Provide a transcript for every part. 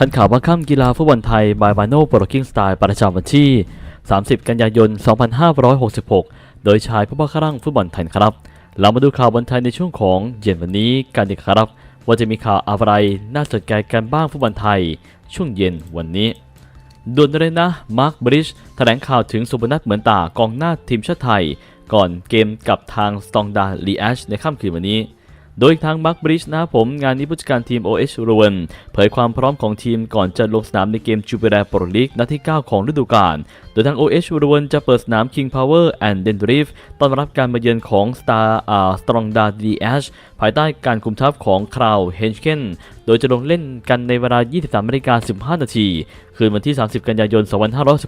ทันข่าวว่าค่ำกีฬาฟุตบอลไทยบายบาโนโปรกิ้งสไตล์ประจำวันที่ 30 กันยายน 2566 โดยชายผู้บ้าครั่งฟุตบอลไทยครับ เรามาดูข่าวบอลไทยในช่วงของเย็นวันนี้กันดีครับ ว่าจะมีข่าวอะไรน่าสนใจกันบ้างฟุตบอลไทย ช่วงเย็นวันนี้ด่วนเลยนะมาร์คบริชแถลงข่าวถึงสุพนัทเหมือนตากองหน้าทีมชาติไทย ก่อนเกมกับทางสตองดาลีแอชในค่ำคืนวันนี้ โดยทางมาร์คบริชนะครับผมงานนี้ผู้จัดการทีม OH รวนเผยความพร้อมของทีมก่อนจะลงสนามในเกมจูเป r ร์โปรลีกนัดที่ 9 ของฤดูกาล โดยทาง OH รวนจะเปิดสนาม King Power and d e n r i f ต้อนรับการมาเยือนของ Star อ่า Strong d a DH ภายใต้การคุมทัพของคราวเฮนชเกนโดยจะลงเล่นกันในเวลา 23นาฬิกา15 นาที คืนวันที่ 30 กันยายน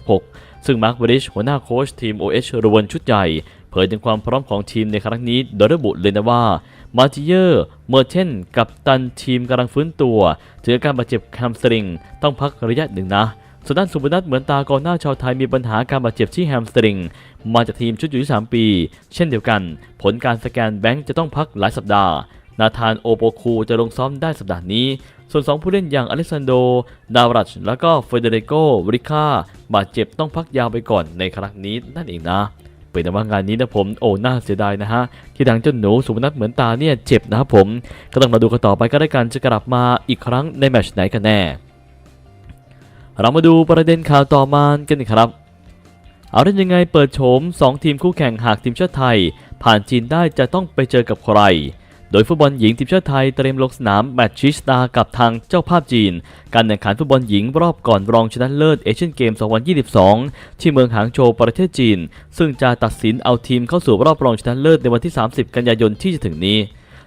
2516 ซึ่งมาร์คบริชหัวหน้าโค้ชทีม OH รวนชุดใหญ่ เผยถึงความพร้อมของทีมในครั้งนี้โดยระบุเลยนะว่ามาร์ติเยอร์ เมอร์เทนกับตันทีมกำลังฟื้นตัวจากอาการบาดเจ็บแฮมสตริง ต้องพักระยะหนึ่งนะส่วนด้านสุพนัทเหมือนตากองหน้าชาวไทยมีปัญหาการบาดเจ็บที่แฮมสตริง มาจากทีมชุดอยู่ที่3ปี เช่นเดียวกัน ผลการสแกนแบงค์จะต้องพักหลายสัปดาห์ นาธานโอโปคูจะลงซ้อมได้สัปดาห์นี้ ส่วน 2 ผู้เล่นอย่างอเล็กซานโด ดาวรัช แล้วก็เฟเดเรโกวริค่าบาดเจ็บต้องพักยาวไปก่อนในครั้งนี้นั่นเองนะ เป็นแต่ว่างานนี้นะผมโอ้น่าเสียดายนะฮะที่ดังเจ้าหนูสุพนัทเหมือนตาเนี่ยเจ็บนะครับผมก็ต้องมาดูกันต่อไปก็ได้การจะกลับมาอีกครั้งในแมตช์ไหนกันแน่ เรามาดูประเด็นข่าวต่อมากันครับเอาได้ยังไงเปิดโฉม 2 ทีมคู่แข่งหากทีมชาติไทย ผ่านจีนได้จะต้องไปเจอกับใคร โดยฟุตบอลหญิงทีมชาติไทยเตรียมลงสนามแมตช์ชิสตากับทางเจ้าภาพจีน การแข่งขันฟุตบอลหญิงรอบก่อนรองชนะเลิศเอเชียนเกม 2022 ที่เมืองหางโจวประเทศจีน ซึ่งจะตัดสินเอาทีมเข้าสู่รอบรองชนะเลิศในวันที่ 30 กันยายนที่จะถึงนี้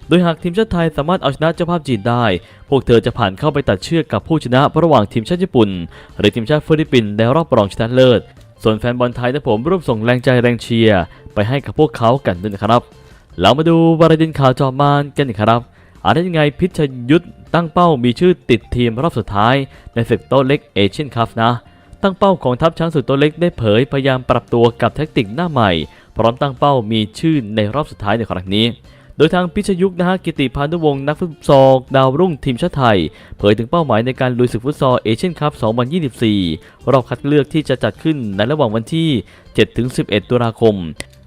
โดยหากทีมชาติไทยสามารถเอาชนะเจ้าภาพจีนได้ พวกเธอจะผ่านเข้าไปตัดเชือกกับผู้ชนะระหว่างทีมชาติญี่ปุ่น หรือทีมชาติฟิลิปปินส์ในรอบรองชนะเลิศ ส่วนแฟนบอลไทยและผมร่วมส่งแรงใจแรงเชียร์ไปให้กับพวกเขากันด้วยนะครับ เรามาดูประเด็นข่าวจอมานกันครับอาจได้ยังไงพิชยุทธตั้งเป้ามีชื่อติดทีมรอบสุดท้าย ในศึกโต๊ะเล็กเอเชียนคัพนะ ตั้งเป้าของทัพช้างศึกโต๊ะเล็กได้เผยพยายามปรับตัวกับแท็กติกหน้าใหม่ พร้อมตั้งเป้ามีชื่อในรอบสุดท้ายในครั้งนี้ โดยทางพิชยุกนะฮะกิติพานุวงศ์นักฟุตซอลดาวรุ่งทีมชาติไทย เผยถึงเป้าหมายในการลุยศึกฟุตซอลเอเชียนคัพ 2024 รอบคัดเลือกที่จะจัดขึ้นในระหว่างวันที่ 7-11 ตุลาคม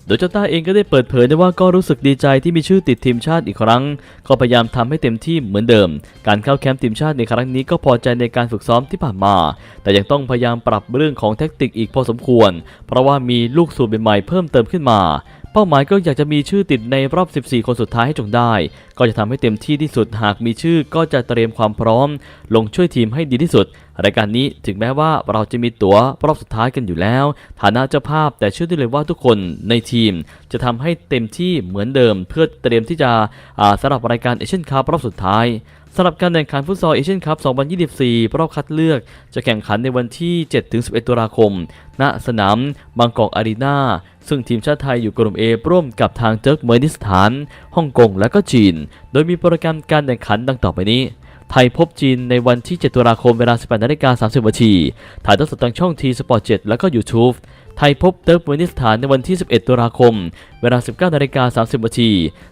โดยเจ้าต้าเองก็ได้เปิดเผยได้ว่าก็รู้สึกดีใจที่มีชื่อติดทีมชาติอีกครั้ง ก็พยายามทำให้เต็มที่เหมือนเดิม การเข้าแคมป์ทีมชาติในครั้งนี้ก็พอใจในการฝึกซ้อมที่ผ่านมา แต่ยังต้องพยายามปรับเรื่องของแท็กติกอีกพอสมควร เพราะว่ามีลูกสูบใหม่เพิ่มเติมขึ้นมา เป้าหมายก็อยากจะมีชื่อติดในรอบ 14 คนสุดท้ายให้จงได้ ก็จะทำให้เต็มที่ที่สุดหากมีชื่อก็จะเตรียมความพร้อม ลงช่วยทีมให้ดีที่สุด รายการนี้ถึงแม้ว่าเราจะมีตั๋วรอบสุดท้ายกันอยู่แล้ว ฐานะเจ้าภาพแต่เชื่อได้เลยว่าทุกคนในทีม จะทำให้เต็มที่เหมือนเดิม เพื่อเตรียมที่จะสำหรับรายการเอเชียนคัพรอบสุดท้าย สำหรับการแข่งขันฟุตซอลเอเชียนคัพ 2024 รอบคัดเลือกจะแข่งขันในวันที่ 7-11 ตุลาคม ณ สนามบางกอกอารีนา ซึ่งทีมชาติไทยอยู่กลุ่ม A ร่วมกับทางเจิร์กเมนิสถาน ฮ่องกง และก็จีน โดยมีโปรแกรมการแข่งขันดังต่อไปนี้ ไทยพบจีนในวันที่ 7 ตุลาคม เวลา 18นาฬิกา30นาทีถ่ายทอดสดทางช่องทีสปอร์ต7แล้วก็ YouTube ไทยพบเติร์กเมนิสถานในวันที่ 11 ตุลาคม เวลา 19นาฬิกา30นาที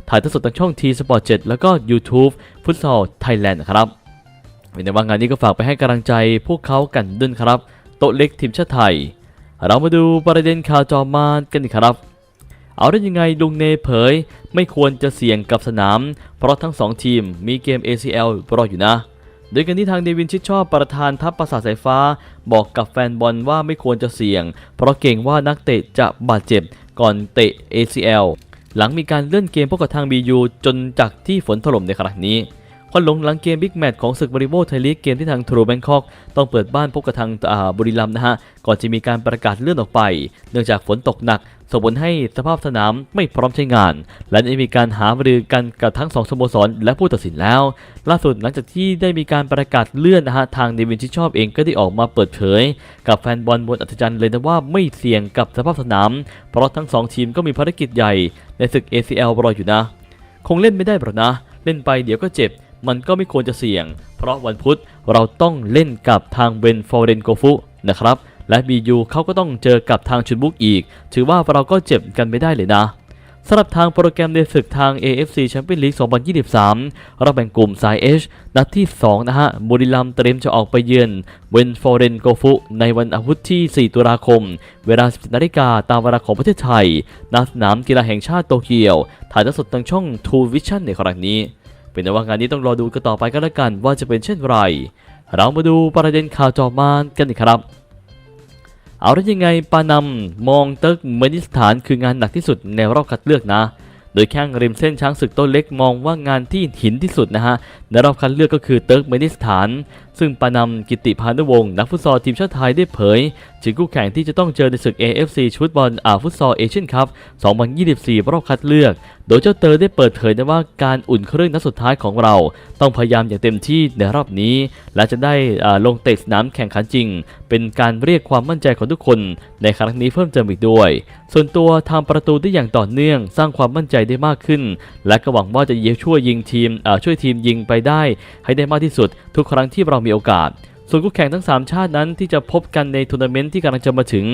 ถ่ายทอดสดทางช่องทีสปอร์ต7แล้วก็ YouTube ฟุตซอลไทยแลนด์นะครับในว่างานนี้ก็ฝากไปให้กำลังใจพวกเขากันด้วยครับ โต๊ะเล็กทีมชาติไทย เรามาดูประเด็นข่าวจอมานกันอีครับ เอาได้ยังไงลุงเนเผย ไม่ควรจะเสี่ยงกับสนาม เพราะทั้งสองทีมมีเกม ACL รออยู่นะ โดยกันที่ทางเดวินชิดชอบประธานทัพประสาทสายฟ้า บอกกับแฟนบอลว่าไม่ควรจะเสี่ยง เพราะเกรงว่านักเตะจะบาดเจ็บก่อนเตะ ACL หลังมีการเลื่อนเกมพบกับทาง BU จนจากที่ฝนถล่มในครั้งนี้ ควันหลงหลังเกมบิ๊กแมตช์ของศึกบริโภคไทยลีกเกมที่ทางทรูแบงคอกต้องเปิดบ้านพบกับทางบุรีรัมย์นะฮะ ก่อนจะมีการประกาศเลื่อนออกไป เนื่องจากฝนตกหนักส่งผลให้สภาพสนามไม่พร้อมใช้งาน และได้มีการหารือกันกับทั้งสองสโมสรและผู้ตัดสินแล้ว ล่าสุดหลังจากที่ได้มีการประกาศเลื่อนนะฮะทางเดวินชิชอบเองก็ได้ออกมาเปิดเผย กับแฟนบอลบนอัศจรรย์เลยนะว่าไม่เสี่ยงกับสภาพสนาม เพราะทั้งสองทีมก็มีภารกิจใหญ่ในศึก ACL รออยู่นะ คงเล่นไม่ได้หรอกนะ เล่นไปเดี๋ยวก็เจ็บ มันก็ไม่ควรจะเสี่ยง เพราะวันพุธเราต้องเล่นกับทางเบนฟอร์เรนโกฟุนะครับและ BU เขาก็ต้องเจอกับทางชุนบุกอีก ถือว่าเราก็เจ็บกันไม่ได้เลยนะสำหรับทางโปรแกรมในศึกทาง AFC Champions League 2023รอบแบ่งกลุ่มสาย H นัดที่ 2 นะฮะ บุรีรัมย์เตรียมจะออกไปเยือนเวนฟอร์เรนโกฟุในวันอาทิตย์ที่ 4 ตุลาคม เวลา17นาฬิกาตามเวลาของประเทศไทยณสนามกีฬาแห่งชาติโตเกียว ถ่ายทอดสดทางช่อง True Vision ในครั้งนี้ เป็นแต่ว่างานนี้ต้องรอดูกันต่อไปก็แล้วกันว่าจะเป็นเช่นไร เรามาดูประเด็นข่าวจอมานกันอีกครับเอาแล้วยังไงปานำมองเติร์กเมนิสถานคืองานหนักที่สุดในรอบคัดเลือกนะ โดยแข้งริมเส้นช้างศึกต้นเล็กมองว่างานที่หินที่สุดนะฮะในรอบคัดเลือกก็คือเติร์กเมนิสถาน ซึ่งปานำกิติพานุวงศ์นักฟุตซอลทีมชาติไทยได้เผย ถึงคู่แข่งที่จะต้องเจอในศึก AFC ชุดบอลอาฟุตซอลเอเชียนคัพ 2024 รอบคัดเลือก โดยเจ้าเตอร์ได้เปิดเผยนะว่าการอุ่นเครื่องนัดสุดท้ายของเรา ต้องพยายามอย่างเต็มที่ในรอบนี้ และจะได้อ่าลงเตะสนามแข่งขันจริง เป็นการเรียกความมั่นใจของทุกคนในครั้งนี้เพิ่มเติมอีกด้วย ส่วนตัวทำประตูได้อย่างต่อเนื่อง สร้างความมั่นใจได้มากขึ้น และก็หวังว่าจะช่วยยิงทีมอ่าช่วยทีมยิงไปได้ ให้ได้มากที่สุดทุกครั้งที่เรามีโอกาส ส่วนคู่แข่งทั้ง 3 ชาตินั้นที่จะพบกันในทัวร์นาเมนต์ที่กำลังจะมาถึง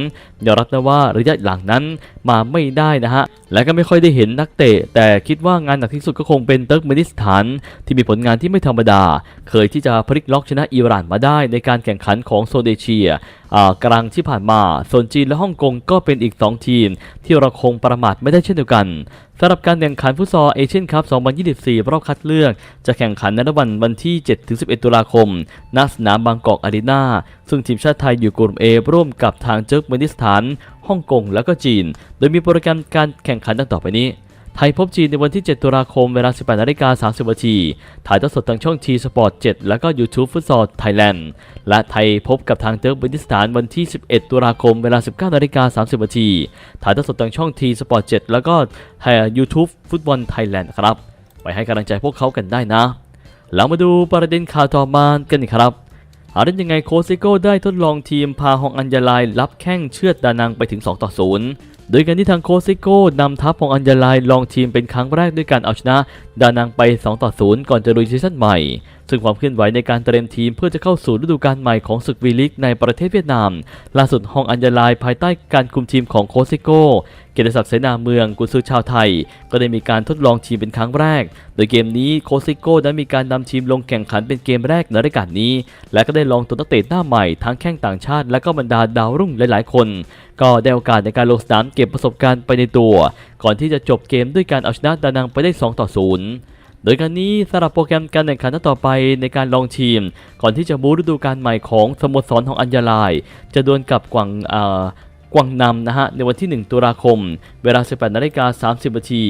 ยอมรับนะว่าระยะหลังนั้นมาไม่ได้นะฮะ และก็ไม่ค่อยได้เห็นนักเตะ แต่คิดว่างานหนักที่สุดก็คงเป็นเติร์กเมนิสถาน ที่มีผลงานที่ไม่ธรรมดา เคยที่จะพลิกล็อกชนะอิหร่านมาได้ในการแข่งขันของโซนเอเชีย กลางที่ผ่านมา ส่วนจีนและฮ่องกงก็เป็นอีก 2 ทีม ที่เราคงประมาทไม่ได้เช่นเดียวกันสำหรับการแข่งขันฟุตซอลเอเชียนคัพ 2024 รอบคัดเลือก จะแข่งขันในวันวันที่ 7-11 ตุลาคม ณ สนามบางกอกอารีนา ซึ่งทีมชาติไทยอยู่กลุ่ม A ร่วมกับทางเจิร์กเมนิสถาน ฮ่องกง แล้วก็จีน โดยมีโปรแกรมการแข่งขันดังต่อไปนี้ ไทยพบจีนในวันที่ 7 ตุลาคมเวลา 18นาฬิกา30นาทีถ่ายทอดสดทางช่อง T Sport 7แล้วก็ YouTube ฟุตซอลไทยแลนด์ และไทยพบกับทางเติร์กเมนิสถานวันที่ 11 ตุลาคมเวลา 19นาฬิกา30นาทีถ่ายทอดสดทางช่อง T Sport 7แล้วก็ไทย YouTube ฟุตบอลไทยแลนด์ครับ ไปให้กำลังใจพวกเขากันได้นะเรามาดูประเด็นข่าวต่อมากันอีกครับอาได้ยังไงโคซิโก้ได้ทดลองทีมพาฮองอัญญาลายรับแข้งเชือดดานังไปถึง 2 ต่อ 0 โดยการที่ทางโคซิโก้นำทัพของอัญญาลายลองทีมเป็นครั้งแรกด้วยการเอาชนะ ดานังไป 2 ต่อ 0 ก่อนจะลุยซีซั่นใหม่ ซึ่งความเคลื่อนไหวในการเตรียมทีมเพื่อจะเข้าสู่ฤดูกาลใหม่ของศึกวีลิกในประเทศเวียดนาม ล่าสุดฮองอัญญาลายภายใต้การคุมทีมของโคซิโก้เกียรติศักดิ์เสนาเมืองกุนซือชาวไทย ก็ได้มีการทดลองทีมเป็นครั้งแรก โดยเกมนี้โคซิโก้ได้มีการนำทีมลงแข่งขันเป็นเกมแรกในรายการนี้ และก็ได้ลองตัวนักเตะหน้าใหม่ทั้งแข้งต่างชาติ และก็บรรดาดาวรุ่งหลายๆ คน ก็ได้โอกาสในการลงสนามเก็บประสบการณ์ไปในตัว ก่อนที่จะจบเกมด้วยการเอาชนะดานังไปได้2ต่อ0 โดยการนี้สำหรับโปรแกรมการแข่งขันนัดต่อไปในการลองทีม ก่อนที่จะบูฤดูกาลใหม่ของสโมสรของอัญญาลาย จะดวลกับกวางอ่ากวางนำนะฮะในวันที่ 1 ตุลาคม เวลา 18นาฬิกา30นาที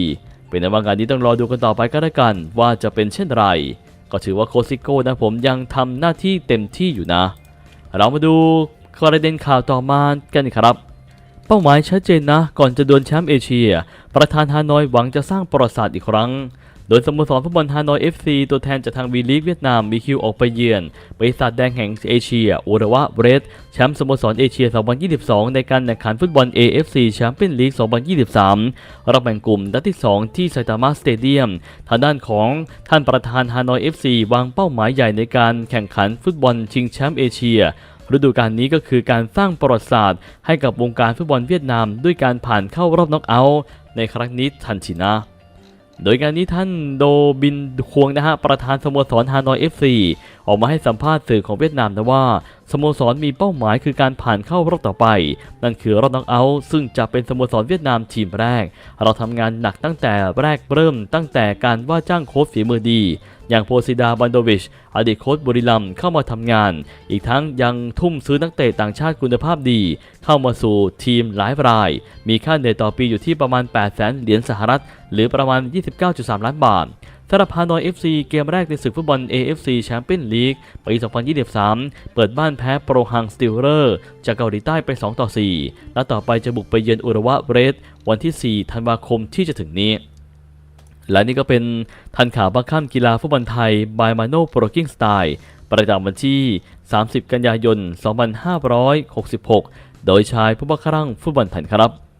เป็นในว่างานนี้ต้องรอดูกันต่อไปก็แล้วกัน ว่าจะเป็นเช่นไร ก็ถือว่าโคซิโก้นะผมยังทำหน้าที่เต็มที่อยู่นะ เรามาดูประเด็นข่าวต่อมากันครับเป้าหมายชัดเจนนะ ก่อนจะดวลแชมป์เอเชีย ประธานฮานอยหวังจะสร้างประวัติศาสตร์อีกครั้ง โดยสโมสรฟุตบอลฮานอย FC ตัวแทนจากทางวีลีกเวียดนามมีคิวออกไปเยือนบริษัทแดงแห่งเอเชียอุระวะเบรดแชมป์สโมสรเอเชีย 2022 ในการแข่งขันฟุตบอล AFC แชมเปี้ยนลีก 2023รอบแบ่งกลุ่มนัดที่ 2 ที่ไซตามะสเตเดียม ทางด้านของท่านประธานฮานอย FC วางเป้าหมายใหญ่ในการแข่งขันฟุตบอลชิงแชมป์เอเชียฤดูกาลนี้ก็คือการสร้างประวัติศาสตร์ให้กับวงการฟุตบอลเวียดนาม ด้วยการผ่านเข้ารอบน็อกเอาท์ในครั้งนี้ทันทีนะ โดยการนี้ท่านโดบินควงนะฮะประธานสโมสรฮานอย FC ออกมาให้สัมภาษณ์สื่อของเวียดนามนะว่าสโมสรมีเป้าหมายคือการผ่านเข้ารอบต่อไป นั่นคือรอบน็อกเอาท์ซึ่งจะเป็นสโมสรเวียดนามทีมแรก เราทำงานหนักตั้งแต่แรกเริ่มตั้งแต่การว่าจ้างโค้ชฝีมือดี อย่างโพซิดาบันโดวิช อดีตโค้ชบุรีรัมย์เข้ามาทำงาน อีกทั้งยังทุ่มซื้อนักเตะต่างชาติคุณภาพดี เข้ามาสู่ทีมหลายราย มีค่าเหนื่อยต่อปีอยู่ที่ประมาณ 8 0 0 0 0 0เหรียญสหรัฐ หรือประมาณ 29.3 ล้านบาท สำหรับฮานอย FC เกมแรกในศึกฟุตบอล AFC แชมเปี้ยนลีกปี 2023 เปิดบ้านแพ้โปรฮังสติลเลอร์ จากเกาหลีใต้ไป 2 ต่อ 4 และต่อไปจะบุกไปเยือนอุระวะเบรดวันที่ 4 ธันวาคมที่จะถึงนี้ และนี่ก็เป็นทันข่าวบังคับกีฬาฟุตบอลไทย by Mano Pro King Style ประจำวันที่ 30 กันยายน 2566 โดยชายผู้บังคับฟุตบอลไทยครับ